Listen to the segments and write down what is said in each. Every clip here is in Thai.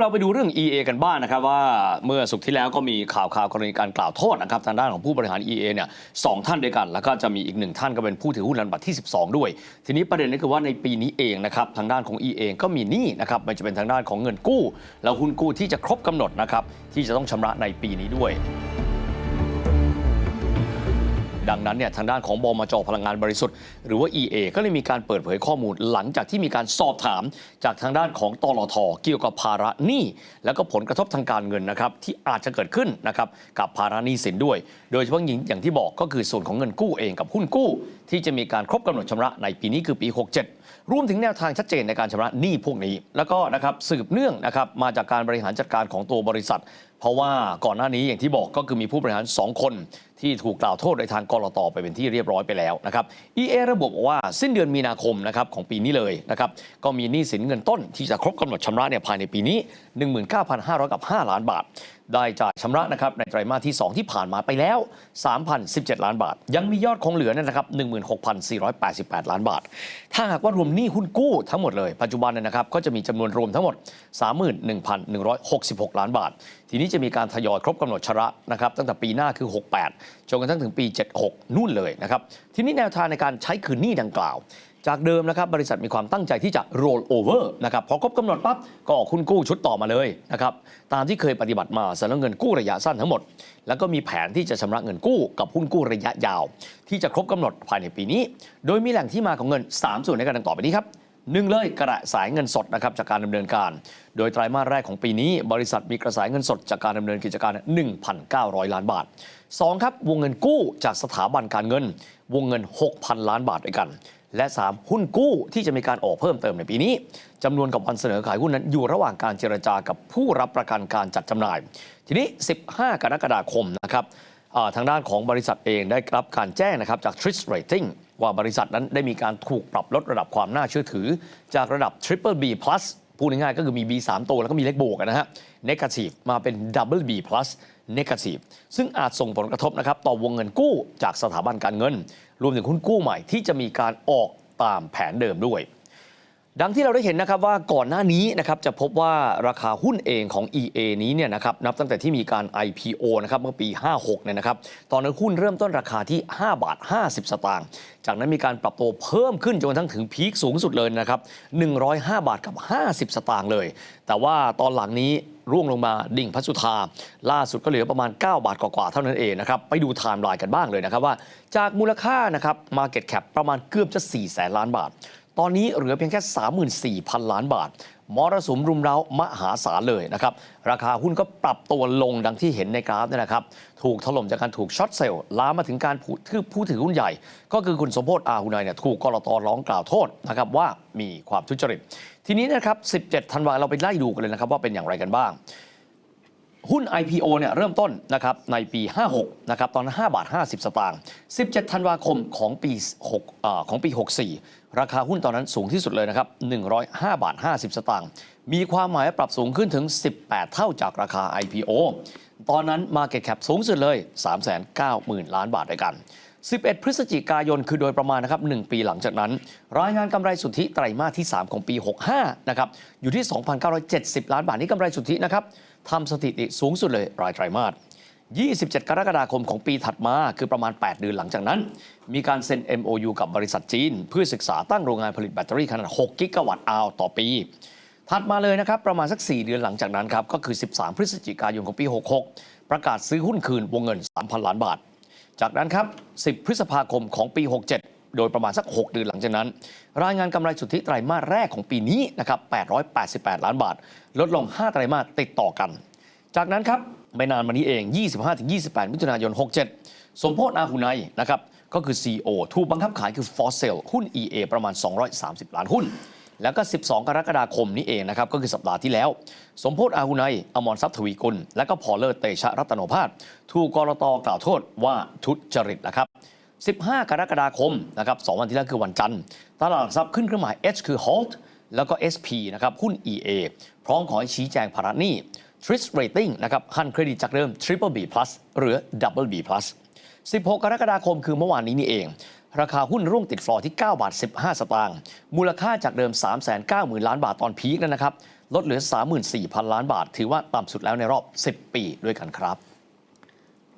เราไปดูเรื่อง EA กันบ้างนะครับว่าเมื่อสุกที่แล้วก็มีข่าวข่าวกรณีการกล่าวโทษนะครับทางด้านของผู้บริหาร EA เนี่ยสองท่านด้วยกัน แล้วก็จะมีอีกหนึ่งท่านก็เป็นผู้ถือหุ้นลำดับที่ 12 ด้วย ทีนี้ประเด็นก็คือว่าในปีนี้เองนะครับทางด้านของ EA ก็มีหนี้นะครับไม่ว่าจะเป็นทางด้านของเงินกู้ แล้วหุ้นกู้ที่จะครบกำหนดนะครับที่จะต้องชำระในปีนี้ด้วย ดังนั้นเนี่ยทางด้านของบมจพลังงานบริสุทธิ์ หรือว่า EA ก็เลยมีการเปิดเผยข้อมูลหลังจากที่มีการสอบถาม จากทางด้านของตลทเกี่ยวกับภาระหนี้แล้วก็ผลกระทบทางการเงินนะครับที่อาจจะเกิดขึ้นนะครับกับภาระหนี้สินด้วย โดยเฉพาะอย่างที่บอกก็คือส่วนของเงินกู้เองกับหุ้นกู้ ที่จะมีการครบกำหนดชำระในปีนี้คือปี 67 รวมถึงแนวทางชัดเจนในการชำระหนี้พวกนี้ แล้วก็นะครับสืบเนื่องนะครับมาจากการบริหารจัดการของตัวบริษัท เพราะว่าก่อนหน้านี้อย่างที่บอกก็คือมีผู้บริหาร 2 คน ที่ถูกกล่าวโทษโดยทางกรตไปเป็นที่เรียบร้อยไปแล้วนะครับ EA ระบุว่าสิ้นเดือนมีนาคมนะครับของปีนี้เลยนะครับก็มีหนี้สินเงินต้นที่จะครบกำหนดชำระเนี่ยภายในปีนี้ 19,500กับ5ล้านบาท ได้จ่ายชำระนะครับในไตรมาสที่ 2 ที่ผ่านมาไปแล้ว 3,017 ล้านบาท ยังมียอดคงเหลือนยนะครับ16,488 ล้านบาท ถ้าหากว่ารวมหนี้หุ้นกู้ทั้งหมดเลยปัจจุบันนะครับก็จะมีจำนวนรวมทั้งหมด 31,166 ล้านบาท ทีนี้จะมีการทยอยครบกำหนดชำระนะครับตั้งแต่ปีหน้าคือ 68จนกระทั่งถึงปี 76 นู่นเลยนะครับทีนี้แนวทางในการใช้คืนหนี้ดังกล่าว จากเดิมนะครับบริษัทมีความตั้งใจที่จะ roll over นะครับพอครบกำหนดปั๊บก็ออกหุ้นกู้ชุดต่อมาเลยนะครับตามที่เคยปฏิบัติมาสำหรับเงินกู้ระยะสั้นทั้งหมด แล้วก็มีแผนที่จะชำระเงินกู้กับหุ้นกู้ระยะยาว ที่จะครบกำหนดภายในปีนี้ โดยมีแหล่งที่มาของเงิน 3 ส่วนในการดังต่อไปนี้ครับหนึ่งเลยกระแสายเงินสดนะครับจากการดำเนินการ โดยไตรมาสแรกของปีนี้ บริษัทมีกระแสเงินสดจากการดำเนินกิจการ 1,900 ล้านบาท 2 ครับ วงเงินกู้จากสถาบันการเงิน วงเงิน 6,000 ล้านบาทด้วยกัน และ 3 หุ้นกู้ที่จะมีการออกเพิ่มเติมในปีนี้จำนวนกับวันเสนอขายหุ้นนั้นอยู่ระหว่างการเจรจากับผู้รับประกันการจัดจำหน่าย ทีนี้ 15 กรกฎาคมนะครับทางด้านของบริษัทเองได้รับการแจ้งนะครับจาก Trish Rating ว่าบริษัทนั้นได้มีการถูกปรับลดระดับความน่าเชื่อถือ จากระดับ Triple B plus พูดง่ายๆก็คือมี B 3 ตัวแล้วก็มีเลขบวกนะฮะ Negative มาเป็น Double B plus Negative ซึ่งอาจส่งผลกระทบนะครับต่อวงเงินกู้จากสถาบันการเงิน รวมถึงหุ้นกู้ใหม่ที่จะมีการออกตามแผนเดิมด้วย ดังที่เราได้เห็นนะครับว่าก่อนหน้านี้นะครับจะพบว่าราคาหุ้นเองของ EA นี้เนี่ยนะครับนับตั้งแต่ที่มีการ IPO นะครับเมื่อปี 56 เนี่ยนะครับตอนนั้นหุ้นเริ่มต้นราคาที่ 5 บาท 50 สตางค์จากนั้นมีการปรับตัวเพิ่มขึ้นจนกระทั่งถึงพีคสูงสุดเลยนะครับ 105 บาทกับ 50 สตางค์เลย แต่ว่าตอนหลังนี้ร่วงลงมาดิ่งพัสุธา ล่าสุดก็เหลือประมาณ 9 บาทกว่าๆเท่านั้นเองนะครับ ไปดูไทม์ไลน์กันบ้างเลยนะครับว่า จากมูลค่านะครับ Market Cap ประมาณเกือบจะ 4 แสนล้านบาท ตอนนี้เหลือเพียงแค่ 34,000 ล้านบาท มรสุมรุมเร้ามหาศาลเลยนะครับ ราคาหุ้นก็ปรับตัวลงดังที่เห็นในกราฟนี่นะครับ ถูกถล่มจากการถูกช็อตเซลล์ลามมาถึงการผู้ถือผู้ถือหุ้นใหญ่ ก็คือคุณสมพศอาหุนายเนี่ยถูกกรตร้องกล่าวโทษนะครับว่ามีความทุจริต ทีนี้นะครับ 17 ธันวาเราไปไล่ดูกันเลยนะครับว่าเป็นอย่างไรกันบ้าง หุ้น IPO เนี่ยเริ่มต้นนะครับในปี 56 นะครับตอนนั้น5บาท 50 สตางค์ 17 ธันวาคมของปี6อของปี 64 ราคาหุ้นตอนนั้นสูงที่สุดเลยนะครับ105 บาท 50 สตางค์มีความหมายปรับสูงขึ้นถึง 18 เท่าจากราคา IPO ตอนนั้น Market Cap สูงสุดเลย 390,000 ล้านบาทด้วยกัน 11 พฤศจิกายนคือโดยประมาณนะครับ 1 ปีหลังจากนั้น รายงานกำไรสุทธิไตรมาสที่ 3 ของปี 65 นะครับ อยู่ที่ 2,970 ล้านบาทนี่กำไรสุทธินะครับทำสถิติสูงสุดเลยรายไตรมาส 27 กรกฎาคมของปีถัดมาคือประมาณ 8 เดือนหลังจากนั้น มีการเซ็น MOU กับบริษัทจีน เพื่อศึกษาตั้งโรงงานผลิตแบตเตอรี่ขนาด 6 กิกะวัตต์อาวต่อปี ถัดมาเลยนะครับประมาณสัก 4 เดือนหลังจากนั้นครับก็คือ 13 พฤศจิกายนของปี 66 ประกาศซื้อหุ้นคืนวงเงิน 3,000 ล้านบาท จากนั้นครับ 10 พฤษภาคมของปี 67 โดยประมาณสัก 6 เดือนหลังจากนั้น รายงานกำไรสุทธิไตรมาสแรกของปีนี้นะครับ 888 ล้านบาท ลดลง 5 ไตรมาสติดต่อกัน จากนั้นครับไม่นานมานี้เอง 25-28 มิถุนายน 67 สมโพธอาหุไนนะครับ ก็คือ CEO ถูกบังคับขายคือ f o s s e l หุ้น EA ประมาณ 230 ล้านหุ้น แล้วก็ 12 กรกฎาคมนี้เองนะครับก็คือสัปดาห์ที่แล้ว สมโพธอาหุไนอมรทรัพย์ทวีกุล และก็พอเลอร์เตชะรัตนภาสถูกกรตกล่าวโทษว่าทุจริตนะครับ15 กรกฎาคมนะครับสองวันที่แล้วคือวันจันทร์ ตลาดหลักทรัพย์ขึ้นเครื่องหมาย H คือ halt แล้วก็ SP นะครับหุ้น EA พร้อมขอให้ชี้แจงภาระหนี้ Tris Rating นะครับหันเครดิตจากเดิม Triple B plus หรือ Double B plus 16 กรกฎาคมคือเมื่อวานนี้นี่เอง ราคาหุ้นร่วงติดฟลอร์ที่ 9 บาท 15 สตางค์ มูลค่าจากเดิม 390,000 ล้านบาทตอนพีคนั้นนะครับ ลดเหลือ 34,000 ล้านบาท ถือว่าต่ำสุดแล้วในรอบ 10 ปีด้วยกันครับ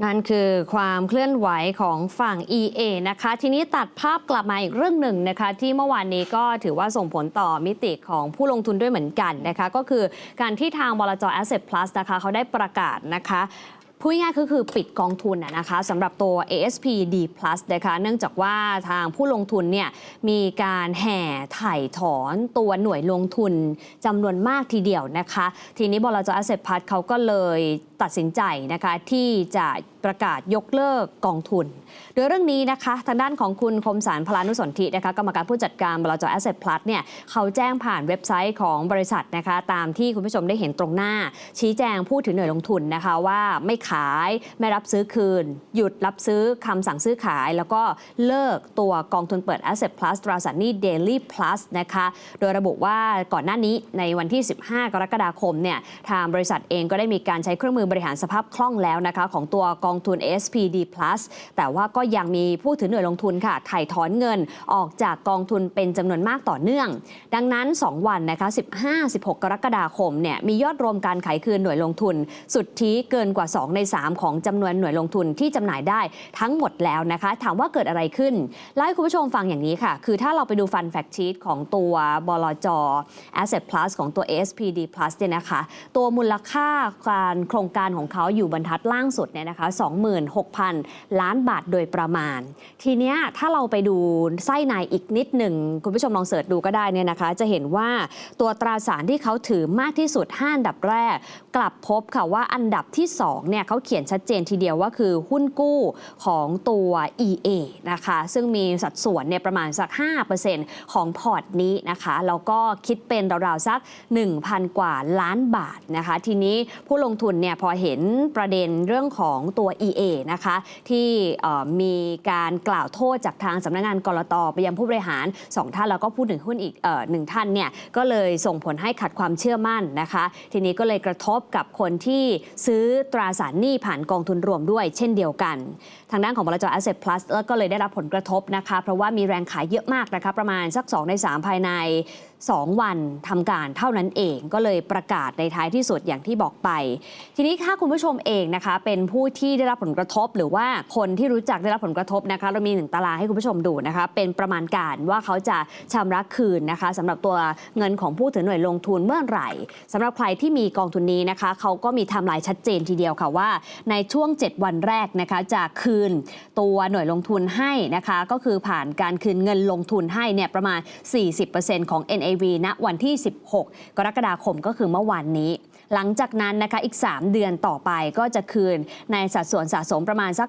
นั่นคือความเคลื่อนไหวของฝั่ง EA นะคะ ทีนี้ตัดภาพกลับมาอีกเรื่องหนึ่งนะคะ ที่เมื่อวานนี้ก็ถือว่าส่งผลต่อมิติของผู้ลงทุนด้วยเหมือนกันนะคะ ก็คือการที่ทางบลจ Asset Plus นะคะเขาได้ประกาศนะคะ พูดง่ายๆก็คือปิดกองทุนนะคะสำหรับตัว ASP D Plus นะคะเนื่องจากว่าทางผู้ลงทุนเนี่ยมีการแห่ถ่ายถอนตัวหน่วยลงทุนจำนวนมากทีเดียวนะคะ ทีนี้บลจ Asset Plus เขาก็เลย ตัดสินใจนะคะที่จะประกาศยกเลิกกองทุน โดยเรื่องนี้นะคะ ทางด้านของคุณคมสารพลานุสนธินะคะกรรมการผู้จัดการบลจ Asset Plus เนี่ยเขาแจ้งผ่านเว็บไซต์ของบริษัทนะคะ ตามที่คุณผู้ชมได้เห็นตรงหน้า ชี้แจงพูดถึงหน่วยลงทุนนะคะว่าไม่ขายไม่รับซื้อคืน หยุดรับซื้อคำสั่งซื้อขาย แล้วก็เลิกตัวกองทุนเปิด Asset Plus ตราสารหนี้ Daily Plus นะคะโดยระบุว่าก่อนหน้านี้ในวันที่ 15 กรกฎาคมเนี่ยทางบริษัทเองก็ได้มีการใช้เครื่องมือบริหารสภาพคล่องแล้วนะคะของตัวกองทุน SPD Plus แต่ว่าก็ยังมีผู้ถือหน่วยลงทุนค่ะถ่ายถอนเงินออกจากกองทุนเป็นจำนวนมากต่อเนื่อง ดังนั้น 2 วันนะคะ 15-16 กรกฎาคมเนี่ยมียอดรวมการขายคืนหน่วยลงทุน สุทธิเกินกว่า 2 ใน 3 ของจำนวนหน่วยลงทุนที่จำหน่ายได้ทั้งหมดแล้วนะคะ ถามว่าเกิดอะไรขึ้นเล่าให้คุณผู้ชมฟังอย่างนี้ค่ะ คือถ้าเราไปดูฟันแฟกชีตของตัวบลจ Asset Plus ของตัว ASPD Plus เนี่ยนะคะ ตัวมูลค่าการโครงการของเขาอยู่บรรทัดล่างสุดเนี่ยนะคะ26,000 ล้านบาทโดยประมาณ ทีเนี้ยถ้าเราไปดูไส้ในอีกนิดหนึ่ง คุณผู้ชมลองเสิร์ชดูก็ได้เนี่ยนะคะ จะเห็นว่าตัวตราสารที่เขาถือมากที่สุด5อันดับแรก กลับพบค่ะว่าอันดับที่2เนี่ยเขาเขียนชัดเจนทีเดียวว่าคือหุ้นกู้ของตัว EA นะคะซึ่งมีสัดส่วนเนี่ยประมาณสัก 5%ของพอร์ตนี้นะคะแล้วก็คิดเป็นราวๆสัก 1,000 กว่าล้านบาทนะคะ ทีนี้ผู้ลงทุนเนี่ยพออเห็นประเด็นเรื่องของตัว EA นะคะที่มีการกล่าวโทษจากทางสำนักงานกรตไปยังผู้บริหาร 2 ท่านแล้วก็ผู้ถือหุ้นอีกหนึ่งท่านเนี่ยก็เลยส่งผลให้ขัดความเชื่อมั่นนะคะ ทีนี้ก็เลยกระทบกับคนที่ซื้อตราสารหนี้ผ่านกองทุนรวมด้วยเช่นเดียวกัน ทางด้านของบลจ Asset Plus ก็เลยได้รับผลกระทบนะคะ เพราะว่ามีแรงขายเยอะมากนะคะ ประมาณสัก 2 ใน 3 ภายใน 2 วันทำการเท่านั้นเองก็เลยประกาศในท้ายที่สุดอย่างที่บอกไป ทีนี้ถ้าคุณผู้ชมเองนะคะ เป็นผู้ที่ได้รับผลกระทบ หรือว่าคนที่รู้จักได้รับผลกระทบนะคะ เรามีหนึ่งตารางให้คุณผู้ชมดูนะคะ เป็นประมาณการว่าเขาจะชำระคืนนะคะสำหรับตัวเงินของผู้ถือหน่วยลงทุนเมื่อไหร่สำหรับใครที่มีกองทุนนี้นะคะ เขาก็มีไทม์ไลน์ชัดเจนทีเดียวค่ะว่า ในช่วง 7 วันแรกนะคะจะคืนตัวหน่วยลงทุนให้นะคะ ก็คือผ่านการคืนเงินลงทุนให้เนี่ยประมาณ 40%ของ NAV ณวันที่ 16 กรกฎาคมก็คือเมื่อวานนี้ หลังจากนั้นนะคะอีก 3 เดือนต่อไปก็จะคืนในสัดส่วนสะสมประมาณสัก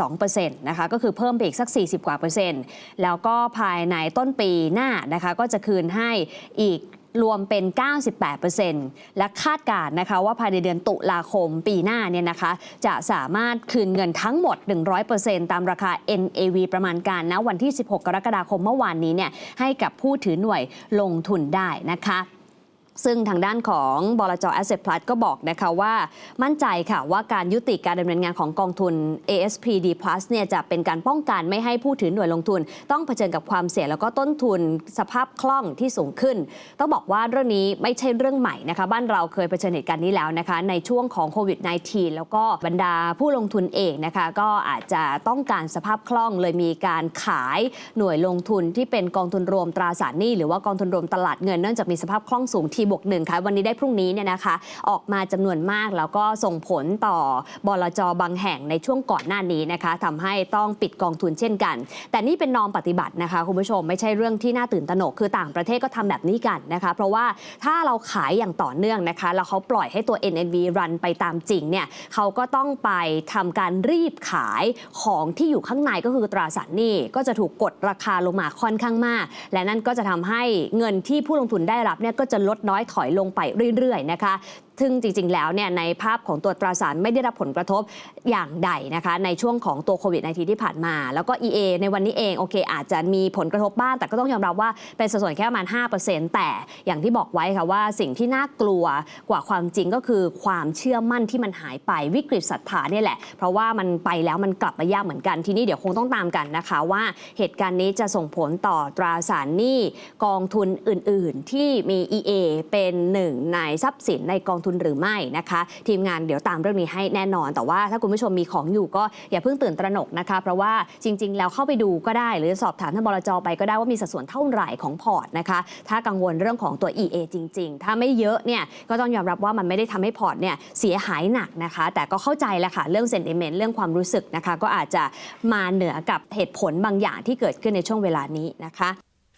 82%นะคะก็คือเพิ่มไปอีกสัก 40 กว่าเปอร์เซ็นต์แล้วก็ภายในต้นปีหน้านะคะก็จะคืนให้อีก รวมเป็น 98%และคาดการณ์นะคะว่าภายในเดือนตุลาคมปีหน้าเนี่ยนะคะ จะสามารถคืนเงินทั้งหมด 100%ตามราคา NAV ประมาณการนะวันที่ 16 กรกฎาคมเมื่อวานนี้เนี่ยให้กับผู้ถือหน่วยลงทุนได้นะคะ ซึ่งทางด้านของบลจ Asset Plus ก็บอกนะคะว่ามั่นใจค่ะว่าการยุติการดำเนินงานของกองทุน ASPD Plus เนี่ยจะเป็นการป้องกันไม่ให้ผู้ถือหน่วยลงทุน ต้องเผชิญกับความเสี่ยงแล้วก็ต้นทุนสภาพคล่องที่สูงขึ้น ต้องบอกว่าเรื่องนี้ไม่ใช่เรื่องใหม่นะคะบ้านเราเคยเผชิญเหตุการณ์นี้แล้วนะคะในช่วงของโควิด -19 แล้วก็บรรดาผู้ลงทุนเองนะคะก็อาจจะต้องการสภาพคล่องเลยมีการขายหน่วยลงทุนที่เป็นกองทุนรวมตราสารหนี้หรือว่ากองทุนรวมตลาดเงินเนื่องจากมีสภาพคล่องสูงทีบวกหนึ่งค่ะวันนี้ได้พรุ่งนี้เนี่ยนะคะ ออกมาจำนวนมากแล้วก็ส่งผลต่อบลจบางแห่งในช่วงก่อนหน้านี้นะคะทำให้ต้องปิดกองทุนเช่นกัน แต่นี่เป็นนอมปฏิบัตินะคะคุณผู้ชมไม่ใช่เรื่องที่น่าตื่นตระหนกคือต่างประเทศก็ทำแบบนี้กันนะคะ เพราะว่าถ้าเราขายอย่างต่อเนื่องนะคะ แล้วเขาปล่อยให้ตัว NNV รันไปตามจริงเนี่ยเขาก็ต้องไปทำการรีบขายของที่อยู่ข้างในก็คือตราสารหนี้ก็จะถูกกดราคาลงมาค่อนข้างมาก และนั่นก็จะทำให้เงินที่ผู้ลงทุนได้รับเนี่ยก็จะลดน้อยถอยลงไปเรื่อยๆนะคะ ซึ่งจริง ๆ แล้วเนี่ยในภาพของตัวตราสารไม่ได้รับผลกระทบอย่างใดนะคะในช่วงของตัวโควิด -19 ที่ผ่านมา แล้วก็ EA ในวันนี้เองโอเค อาจจะมีผลกระทบบ้าง แต่ก็ต้องยอมรับว่าเป็นสัดส่วนแค่ประมาณ 5%แต่อย่างที่บอกไว้ค่ะว่าสิ่งที่น่ากลัวกว่าความจริงก็คือความเชื่อมั่นที่มันหายไปวิกฤตศรัทธาเนี่ยแหละ เพราะว่ามันไปแล้วมันกลับมายากเหมือนกันทีนี้เดี๋ยวคงต้องตามกันนะคะ ว่าเหตุการณ์นี้จะส่งผลต่อตราสารหนี้กองทุนอื่น ๆ ที่มี EA เป็นหนึ่งในทรัพย์สินในกองทุนหรือไม่นะคะ ทีมงานเดี๋ยวตามเรื่องนี้ให้แน่นอน แต่ว่าถ้าคุณผู้ชมมีของอยู่ก็อย่าเพิ่งตื่นตระหนกนะคะ เพราะว่าจริง ๆ แล้วเข้าไปดูก็ได้ หรือสอบถามท่านบลจไปก็ได้ว่ามีสัดส่วนเท่าไหร่ของพอร์ตนะคะ ถ้ากังวลเรื่องของตัว EA จริง ๆ ถ้าไม่เยอะเนี่ยก็ต้องยอมรับว่ามันไม่ได้ทำให้พอร์ตเนี่ยเสียหายหนักนะคะ แต่ก็เข้าใจแหละค่ะเรื่องเซนติเมนต์เรื่องความรู้สึกนะคะ ก็อาจจะมาเหนือกับเหตุผลบางอย่างที่เกิดขึ้นในช่วงเวลานี้นะคะ